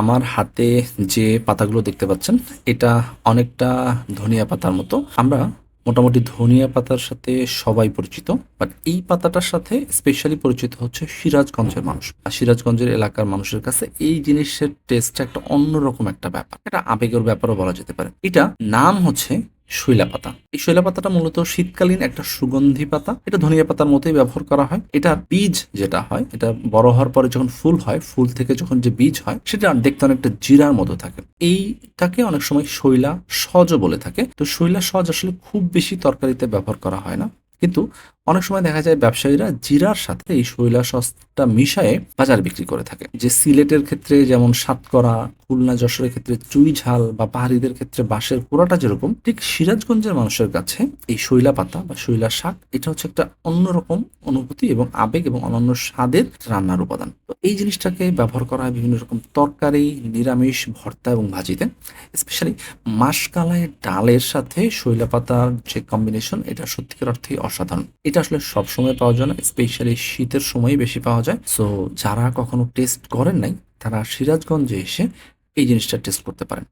আমার হাতে যে পাতাগুলো দেখতে পাচ্ছেন, এটা অনেকটা ধনিয়া পাতার মতো। আমরা মোটামুটি ধনিয়া পাতার সাথে সবাই পরিচিত, বাট এই পাতাটার সাথে স্পেশালি পরিচিত হচ্ছে সিরাজগঞ্জের মানুষ। আর সিরাজগঞ্জের এলাকার মানুষের কাছে এই জিনিসের টেস্টটা একটা অন্যরকম একটা ব্যাপার। এটা আবেগের ব্যাপারও বলা যেতে পারে। এটা নাম হচ্ছে শৈলা পাতা এই শৈলা পাতাটা মূলত শীতকালীন একটা সুগন্ধি পাতা। এটা ধনিয়া পাতার মতোই ব্যবহার করা হয়। এটা বীজ যেটা হয়, এটা বড় হওয়ার পরে যখন ফুল হয়, ফুল থেকে যখন যে বীজ হয়, সেটা দেখতে অনেকটা জিরার মতো থাকে। এইটাকে অনেক সময় শৈলা সজ বলে থাকে। তো শৈলা সজ আসলে খুব বেশি তরকারিতে ব্যবহার করা হয় না। কিন্তু অনেক সময় দেখা যায় ব্যবসায়ীরা জিরার সাথে এই শৈলা সসটা মিশায়ে বাজারে বিক্রি করে থাকে। যে সিলেটের ক্ষেত্রে যেমন সাতকরা, খুলনা যশোরের ক্ষেত্রে চুই ঝাল বা পাহাড়িদের ক্ষেত্রে বাঁশের কোড়াটা যেরকম, ঠিক সিরাজগঞ্জের মানুষের কাছে এই শৈলা পাতা বা শৈলা শাক, এটা হচ্ছে একটা অন্যরকম অনুভূতি এবং আবেগ এবং অনন্য স্বাদের রান্নার উপাদান। তো এই জিনিসটাকে ব্যবহার করা হয় বিভিন্ন রকম তরকারি, নিরামিষ, ভর্তা এবং ভাজিতে। স্পেশালি মাসকালায় ডালের সাথে শৈলা পাতার যে কম্বিনেশন, এটা সত্যিকার অর্থেই অসাধারণ। এটা আসলে সব সময় পাওয়া যায় না স্পেশালি শীতের সময় বেশি পাওয়া যায়। সো যারা কখনো টেস্ট করেন নাই, তারা সিরাজগঞ্জে এসে এই জিনিসটা টেস্ট করতে পারেন।